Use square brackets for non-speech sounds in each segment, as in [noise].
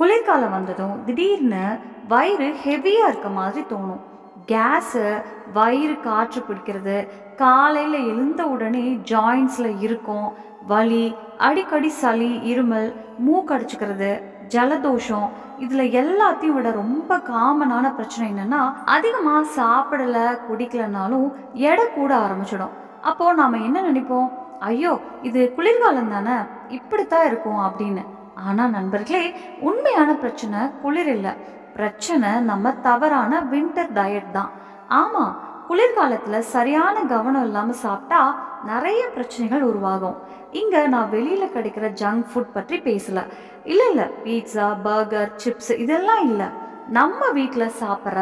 குளிர்காலம் வந்ததும் திடீர்னு வயிறு ஹெவியாக இருக்க மாதிரி தோணும். கேஸு வயிறு காற்று பிடிக்கிறது காலையில் எழுந்த உடனே ஜாயின்ஸில் இருக்கும் வலி அடிக்கடி சளி இருமல் மூக்கடிச்சுக்கிறது ஜலதோஷம் இதில் எல்லாத்தையும் விட ரொம்ப காமனான பிரச்சனை என்னென்னா அதிகமாக சாப்பிடலை குடிக்கலனாலும் எடை கூட ஆரம்பிச்சிடும். அப்போது நாம் என்ன நினைப்போம்? ஐயோ இது குளிர்காலம் தானே இப்படித்தான் இருக்கும் அப்படின்னு. ஆனால் நண்பர்களே உண்மையான பிரச்சனை குளிர் இல்லை. பிரச்சனை நம்ம தவறான வின்டர் டயட் தான். ஆமாம் குளிர்காலத்தில் சரியான கவனம் இல்லாமல் சாப்பிட்டா நிறைய பிரச்சனைகள் உருவாகும். இங்கே நான் வெளியில் கிடைக்கிற ஜங்க் ஃபுட் பற்றி பேசல. இல்லை இல்லை பீட்சா பர்கர் சிப்ஸ் இதெல்லாம் இல்லை. நம்ம வீட்டில் சாப்பிட்ற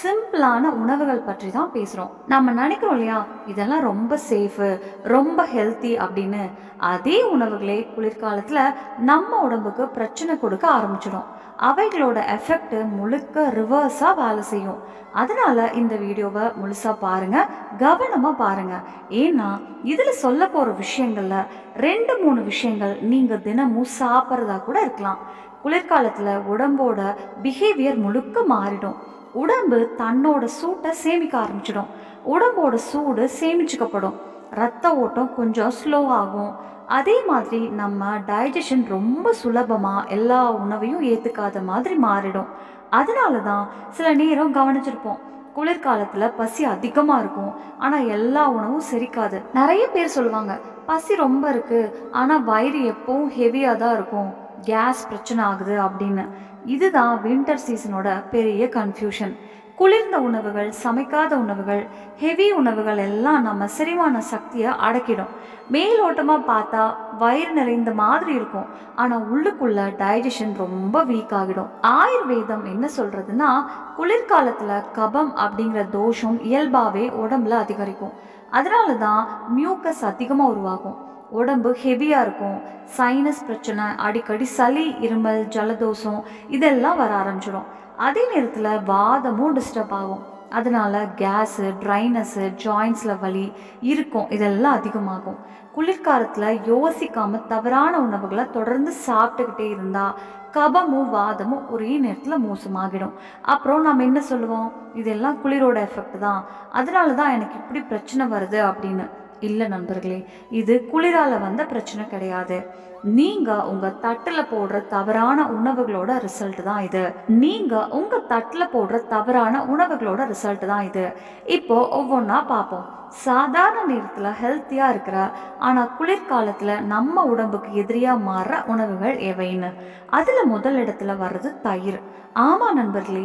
சிம்பிளான உணவுகள் பற்றி தான் பேசுகிறோம் நம்ம நினைக்கிறோம் இல்லையா? இதெல்லாம் ரொம்ப சேஃபு ரொம்ப ஹெல்த்தி அப்படின்னு. அதே உணவுகளே குளிர்காலத்தில் நம்ம உடம்புக்கு பிரச்சனை கொடுக்க ஆரம்பிச்சிடும். அவைகளோட எஃபெக்ட் முழுக்க ரிவர்ஸாக வேலை செய்யும். அதனால இந்த வீடியோவை முழுசாக பாருங்கள் கவனமாக பாருங்கள் ஏன்னா இதில் சொல்ல போகிற விஷயங்களில் ரெண்டு மூணு விஷயங்கள் நீங்கள் தினமும் சாப்பிட்றதா கூட இருக்கலாம். குளிர்காலத்தில் உடம்போட பிஹேவியர் முழுக்க மாறிடும். உடம்பு தன்னோட சூட்டை சேமிக்க ஆரம்பிச்சிடும். உடம்போட சூடு சேமிச்சுக்கப்படும். ரத்த ஓட்டம் கொஞ்சம் ஸ்லோ ஆகும். அதே மாதிரி நம்ம டைஜஷன் ரொம்ப சுலபமாக எல்லா உணவையும் ஏற்றுக்காத மாதிரி மாறிடும். அதனால தான் சில நேரம் கவனிச்சிருப்போம். குளிர்காலத்தில் பசி அதிகமாக இருக்கும். ஆனால் எல்லா உணவும் செரிக்காது. நிறைய பேர் சொல்லுவாங்க பசி ரொம்ப இருக்குது ஆனால் வயிறு எப்பவும் ஹெவியாக தான் இருக்கும். கேஸ் பிரச்சனை ஆகுது அப்படின்னு. இதுதான் வின்டர் சீசனோட பெரிய கன்ஃபியூஷன் குளிர்ந்த உணவுகள் சமைக்காத உணவுகள் ஹெவி உணவுகள் எல்லாம் நம்ம செரிமான சக்தியை அடக்கிடும். மேலோட்டமாக பார்த்தா வயிறு நிறைந்த மாதிரி இருக்கும். ஆனால் உள்ளுக்குள்ள டைஜஷன் ரொம்ப வீக் ஆகிடும். ஆயுர்வேதம் என்ன சொல்கிறதுன்னா குளிர்காலத்தில் கபம் அப்படிங்கிற தோஷம் இயல்பாகவே உடம்புல அதிகரிக்கும். அதனால தான் மியூக்கஸ் அதிகமாக உருவாகும். உடம்பு ஹெவியாக இருக்கும். சைனஸ் பிரச்சனை அடிக்கடி சளி இருமல் ஜலதோஷம் இதெல்லாம் வர ஆரம்பிச்சிடும். அதே நேரத்தில் வாதமும் டிஸ்டர்ப் ஆகும். அதனால கேஸு ட்ரைனஸ்ஸு ஜாயின்ஸில் வலி இருக்கும் இதெல்லாம் அதிகமாகும். குளிர்காலத்தில் யோசிக்காமல் தவறான உணவுகளை தொடர்ந்து சாப்பிட்டுக்கிட்டே இருந்தால் கபமும் வாதமும் ஒரே நேரத்தில் மோசமாகிடும். அப்புறம் நம்ம என்ன சொல்லுவோம்? இதெல்லாம் குளிரோட எஃபெக்ட் தான். அதனால தான் எனக்கு இப்படி பிரச்சனை வருது அப்படின்னு. இல்லை நண்பர்களே இது குளிரால வந்த பிரச்சனை கிடையாது. நீங்க உங்க தட்டுல போடுற தவறான உணவுகளோட ரிசல்ட் தான் இது. நீங்க உங்க தட்டுல போடுற தவறான உணவுகளோட ரிசல்ட் தான் இது. இப்போ ஒவ்வொன்றா பார்ப்போம். சாதாரண நேரத்தில் ஹெல்த்தியாக இருக்கிற ஆனால் குளிர்காலத்தில் நம்ம உடம்புக்கு எதிரியாக மாறுற உணவுகள் எவைன்னு? அதில் முதல் இடத்துல வர்றது தயிர். ஆமாம் நண்பர்களே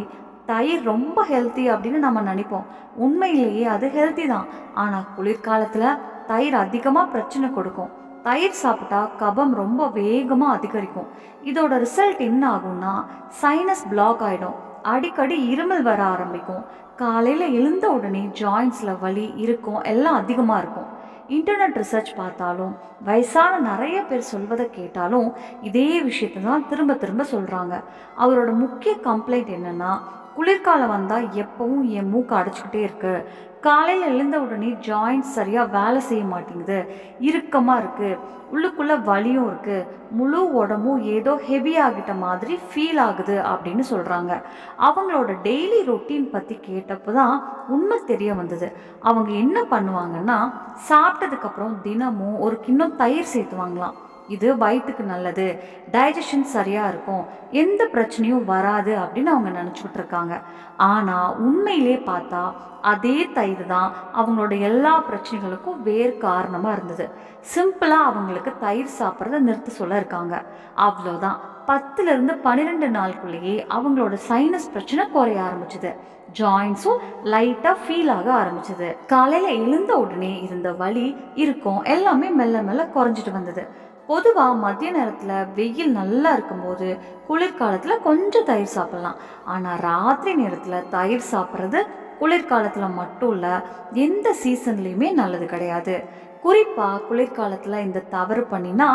தயிர் ரொம்ப ஹெல்த்தி அப்படின்னு நம்ம நினைப்போம். உண்மையிலேயே அது ஹெல்த்தி தான். ஆனால் குளிர்காலத்தில் தயிர் அதிகமாக பிரச்சனை கொடுக்கும். தயிர் சாப்பிட்டா கபம் ரொம்ப வேகமாக அதிகரிக்கும். இதோட ரிசல்ட் என்ன ஆகும்னா சைனஸ் பிளாக் ஆகிடும் அடிக்கடி இருமல் வர ஆரம்பிக்கும். காலையில் எழுந்த உடனே ஜாயின்ஸில் வலி இருக்கும் எல்லாம் அதிகமாக இருக்கும். இன்டர்நெட் ரிசர்ச் பார்த்தாலும் வயசான நிறைய பேர் சொல்வதை கேட்டாலும் இதே விஷயத்தை தான் திரும்ப திரும்ப சொல்கிறாங்க அவரோட முக்கிய கம்ப்ளைண்ட் என்னென்னா குளிர்காலம் வந்தால் எப்பவும் என் மூக்கு அடைச்சிக்கிட்டே இருக்கு. காலையில் எழுந்த உடனே ஜாயிண்ட் சரியாக வேலை செய்ய மாட்டேங்குது. இறுக்கமாக இருக்குது உள்ளுக்குள்ளே வலியும் இருக்குது முழு உடம்பும் ஏதோ ஹெவி ஆகிட்ட மாதிரி ஃபீல் ஆகுது அப்படின்னு சொல்கிறாங்க அவங்களோட டெய்லி ரொட்டீன் பற்றி கேட்டப்போ தான் உண்மை தெரிய வந்தது. அவங்க என்ன பண்ணுவாங்கன்னா சாப்பிட்டதுக்கப்புறம் தினமும் ஒரு கிண்ணம் தயிர் சேர்த்துவாங்களாம். இது வயிற்றுக்கு நல்லது டைஜஷன் சரியாக இருக்கும் எந்த பிரச்சனையும் வராது அப்படின்னு அவங்க நினச்சிக்கிட்டு இருக்காங்க ஆனால் உண்மையிலே பார்த்தா அதே தயிர் தான் அவங்களோட எல்லா பிரச்சனைகளுக்கும் வேறு காரணமாக இருந்தது. சிம்பிளாக அவங்களுக்கு தயிர் சாப்பிட்றத நிறுத்த சொல்ல இருக்காங்க. அவ்வளோதான் பத்துலேருந்து பன்னிரெண்டு நாளுக்குள்ளேயே அவங்களோட சைனஸ் பிரச்சனை குறைய ஆரம்பிச்சுது. ஜாயின்ஸும் லைட்டாக ஃபீல் ஆக ஆரம்பிச்சது. காலையில் எழுந்த உடனே இருந்த வலி இருக்கும் எல்லாமே மெல்ல மெல்ல குறைஞ்சிட்டு வந்தது. பொதுவாக மதிய நேரத்தில் வெயில் நல்லா இருக்கும்போது குளிர்காலத்தில் கொஞ்சம் தயிர் சாப்பிட்லாம். ஆனால் ராத்திரி நேரத்தில் தயிர் சாப்பிட்றது குளிர்காலத்தில் மட்டும் இல்லை எந்த சீசன்லேயுமே நல்லது கிடையாது. குறிப்பாக குளிர்காலத்தில் இந்த தவறு பண்ணினா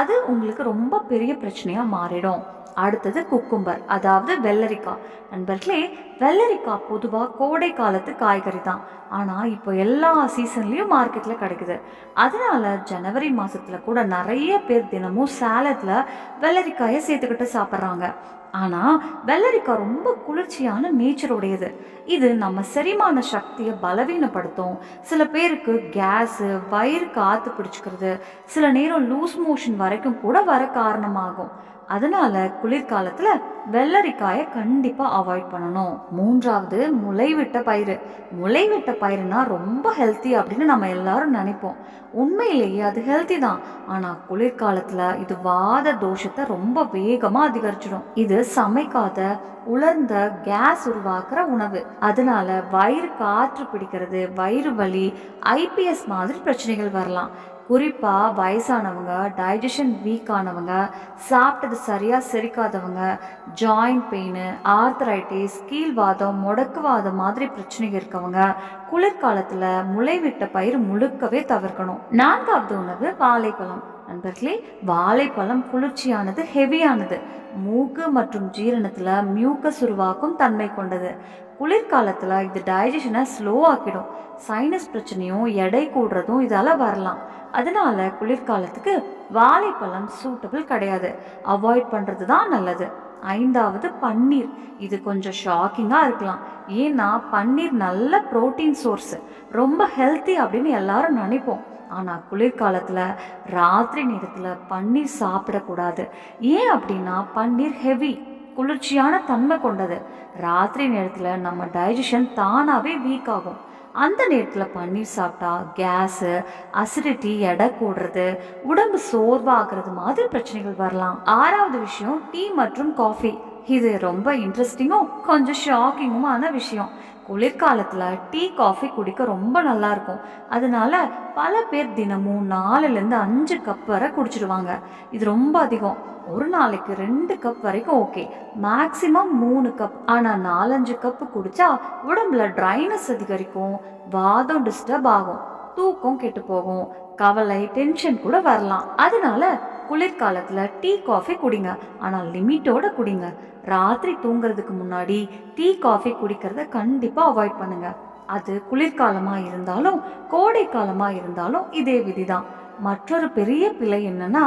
அது உங்களுக்கு ரொம்ப பெரிய பிரச்சனையாக மாறிடும். அடுத்தது குக்கும்பர் அதாவது வெள்ளரிக்காய். நண்பர்களே வெள்ளரிக்காய் பொதுவாக கோடை காலத்து காய்கறி தான். ஆனால் இப்போ எல்லா சீசன்லேயும் மார்க்கெட்டில் கிடைக்குது. அதனால ஜனவரி மாதத்தில் கூட நிறைய பேர் தினமும் சேலத்தில் வெள்ளரிக்காயை சேர்த்துக்கிட்டு சாப்பிட்றாங்க. ஆனால் வெள்ளரிக்காய் ரொம்ப குளிர்ச்சியான நேச்சருடையது இது நம்ம செரிமான சக்தியை பலவீனப்படுத்தும். சில பேருக்கு கேஸு வயிறு காற்று பிடிச்சிக்கிறது. சில நேரம் லூஸ் மோஷன் வரைக்கும் கூட வர காரணமாகும். அதனால குளிர்காலத்தில் வெள்ளரிக்காயை கண்டிப்பாக அவாய்ட் பண்ணணும். மூன்றாவது முளைவிட்ட பயிறு. முளைவிட்ட பயிறுனா ரொம்ப ஹெல்த்தி அப்படின்னு நம்ம எல்லாரும் நினைப்போம். உண்மையிலேயே அது ஹெல்த்தி தான். ஆனால் குளிர்காலத்தில் இது வாத தோஷத்தை ரொம்ப வேகமாக அதிகரிச்சிடும். இது சமைக்காத உலர்ந்த கேஸ் உருவாக்குற உணவு. அதனால வயிறு காற்று பிடிக்கிறது வயிறு வலி ஐபிஎஸ் மாதிரி பிரச்சனைகள் வரலாம். குறிப்பாக வயசானவங்க டைஜஷன் வீக் ஆனவங்க சாப்பிட்டது சரியாக செரிக்காதவங்க ஜாயிண்ட் பெயின் ஆர்த்தரைட்டிஸ் கீழ்வாதம் முடக்குவாதம் மாதிரி பிரச்சனைகள் இருக்கவங்க குளிர்காலத்தில் முளைவிட்ட பயிர் முழுக்கவே தவிர்க்கணும். நான்காவது உணவு வாழைப்பழம். நண்பர்களே வாழைப்பழம் குளிர்ச்சியானது ஹெவியானது மூக்கு மற்றும் ஜீரணத்தில் மியூக்கஸ் உருவாக்கும் தன்மை கொண்டது. குளிர்காலத்தில் இது டைஜஷனை ஸ்லோ ஆக்கிடும். சைனஸ் பிரச்சனையும் எடை கூடுறதும் இதால் வரலாம். அதனால குளிர்காலத்துக்கு வாழைப்பழம் சூட்டபிள் கிடையாது. அவாய்ட் பண்ணுறது தான் நல்லது. ஐந்தாவது பன்னீர். இது கொஞ்சம் ஷாக்கிங்காக இருக்கலாம். ஏன்னா பன்னீர் நல்ல ப்ரோட்டீன் சோர்ஸு ரொம்ப ஹெல்த்தி அப்படின்னு எல்லாரும் நினைப்போம். ஆனால் குளிர்காலத்தில் ராத்திரி நேரத்தில் பன்னீர் சாப்பிடக்கூடாது. ஏன் அப்படின்னா பன்னீர் ஹெவி குளிர்ச்சியான தன்மை கொண்டது. ராத்திரி நேரத்தில் நம்ம டைஜஷன் தானாகவே வீக் ஆகும். அந்த நேரத்தில் பன்னீர் சாப்பிட்டா கேஸு அசிடிட்டி எடை கூடுறது உடம்பு சோர்வாகிறது மாதிரி பிரச்சனைகள் வரலாம். ஆறாவது விஷயம் டீ மற்றும் காஃபி இது ரொம்ப இன்ட்ரெஸ்டிங்கும் கொஞ்சம் ஷாக்கிங்குமான விஷயம். குளிர்காலத்தில் டீ காஃபி குடிக்க ரொம்ப நல்லா இருக்கும் அதனால பல பேர் தினமும் நாலுலேருந்து அஞ்சு கப் வரை குடிச்சிடுவாங்க. இது ரொம்ப அதிகம். ஒரு நாளைக்கு ரெண்டு கப் வரைக்கும் ஓகே மேக்ஸிமம் மூணு கப் ஆனால் நாலஞ்சு கப்பு குடித்தா உடம்புல ட்ரைனஸ் அதிகரிக்கும். வாதம் டிஸ்டர்ப் ஆகும். தூக்கம் கெட்டு போகும். கவலை டென்ஷன் கூட வரலாம். அதனால குளிர்காலத்தில் டீ காஃபி குடிங்க. ஆனால் லிமிட்டோட குடிங்க. ராத்திரி தூங்குறதுக்கு முன்னாடி டீ காஃபி குடிக்கிறத கண்டிப்பாக அவாய்ட் பண்ணுங்க. அது குளிர்காலமாக இருந்தாலும் கோடை காலமாக இருந்தாலும் இதே விதிதான். மற்றொரு பெரிய பிழை என்னன்னா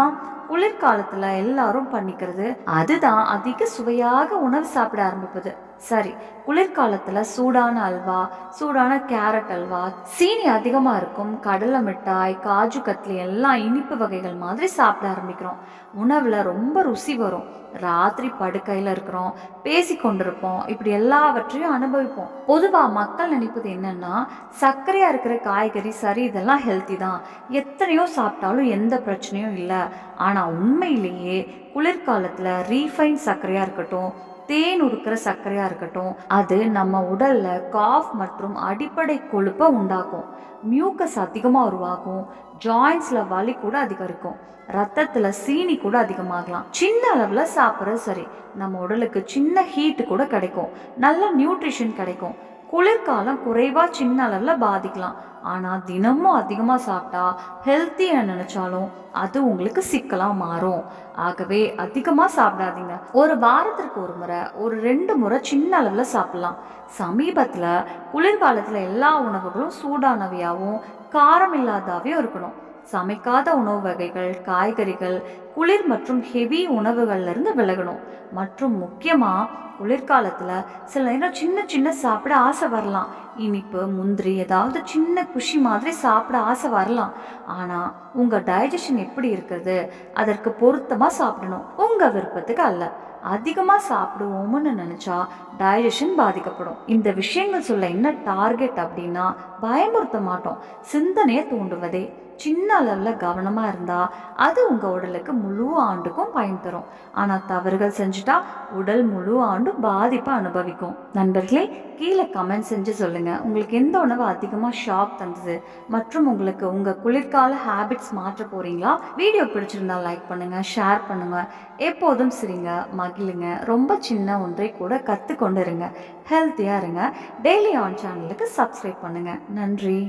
குளிர்காலத்தில் எல்லாரும் பண்ணிக்கிறது அதுதான் அதிக சுவையாக உணவு சாப்பிட ஆரம்பிப்பது. சரி குளிர்காலத்தில் சூடான அல்வா சூடான கேரட் அல்வா சீனி அதிகமாக இருக்கும் கடலை மிட்டாய் காஜு கத்லி எல்லாம் இனிப்பு வகைகள் மாதிரி சாப்பிட ஆரம்பிக்கிறோம். உணவில் ரொம்ப ருசி வரும். ராத்திரி படுக்கையில் இருக்கிறோம் பேசி கொண்டிருப்போம் இப்படி எல்லாவற்றையும் அனுபவிப்போம். பொதுவாக மக்கள் நினைப்பது என்னென்னா சர்க்கரையாக இருக்கிற காய்கறி சரி இதெல்லாம் ஹெல்த்தி தான். எத்தனையோ சாப்பிட்டாலும் எந்த பிரச்சனையும் இல்லை. ஆனால் உண்மையிலேயே குளிர்காலத்தில் ரீஃபைன் சர்க்கரையாக இருக்கட்டும் தேன் உடுக்கிற சர்க்கரையாக இருக்கட்டும் அது நம்ம உடலில் காஃப் மற்றும் அடிப்படை கொழுப்பை உண்டாக்கும். மியூக்கஸ் அதிகமாக உருவாகும் ஜாயின்ஸில் வலி கூட அதிகம் இருக்கும் ரத்தத்தில் சீனி கூட அதிகமாகலாம். சின்ன அளவில் சாப்பிட்றது சரி நம்ம உடலுக்கு சின்ன ஹீட் கூட கிடைக்கும் நல்ல நியூட்ரிஷன் கிடைக்கும். குளிர்காலம் குறைவாக சின்ன அளவில் பாதிக்கலாம். ஆனால் தினமும் அதிகமாக சாப்பிட்டா ஹெல்த்தியாக நினைச்சாலும் அது உங்களுக்கு சிக்கலாக மாறும். ஆகவே அதிகமாக சாப்பிடாதீங்க. ஒரு வாரத்திற்கு ஒரு முறை ஒரு ரெண்டு முறை சின்ன அளவில் சாப்பிட்லாம். சமீபத்தில் குளிர்காலத்தில் எல்லா உணவுகளும் சூடானவையாகவும் காரம் இல்லாதாவையும் இருக்கணும். சமைக்காத உணவு வகைகள் காய்கறிகள் குளிர் மற்றும் ஹெவி உணவுகள்ல இருந்து விலகணும். மற்றும் முக்கியமா குளிர்காலத்துல சில நேரம் சின்ன சின்ன சாப்பிட ஆசை வரலாம். இனிப்பு முந்திரி ஏதாவது சின்ன குஷி மாதிரி சாப்பிட ஆசை வரலாம். ஆனா உங்க டைஜஷன் எப்படி இருக்குது அதற்கு பொருத்தமா சாப்பிடணும் உங்க விருப்பத்துக்கு அல்ல. அதிகமாக சாப்பிடுவோம்னு நினச்சா டைஜஷன் பாதிக்கப்படும். இந்த விஷயங்கள் சொல்ல என்ன டார்கெட் அப்படின்னா பயமுறுத்த மாட்டோம். சிந்தனையை தூண்டுவதே. சின்ன அளவில் கவனமாக இருந்தால் அது உங்கள் உடலுக்கு முழு ஆண்டுக்கும் பயன் தரும். ஆனால் தவறுகள் செஞ்சுட்டா உடல் முழு ஆண்டும் பாதிப்பை அனுபவிக்கும். நண்பர்களே கீழே கமெண்ட் செஞ்சு சொல்லுங்கள் பண்ணுங்கள் உங்களுக்கு எந்த உணவு அதிகமாக ஷாக் தந்தது? மற்றும் உங்களுக்கு உங்கள் குளிர்கால ஹேபிட்ஸ் மாற்ற போகிறீங்களா வீடியோ பிடிச்சிருந்தா லைக் பண்ணுங்கள் ஷேர் பண்ணுங்கள் எப்போதும் சிரிங்க மகிழுங்க. ரொம்ப சின்ன ஒன்றை கூட கற்றுக்கொண்டு இருங்க ஹெல்த்தியாக இருங்க. டெய்லி ஆன் சேனலுக்கு சப்ஸ்கிரைப் பண்ணுங்கள் நன்றி.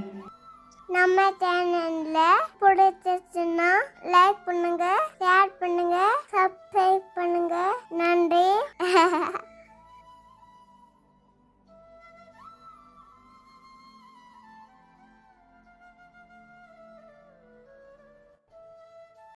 நம்ம சேனல்ல பிடிச்சிருச்சுன்னா லைக் பண்ணுங்க ஷேர் பண்ணுங்க சப்ஸ்கிரைப் பண்ணுங்க. நன்றி. [laughs]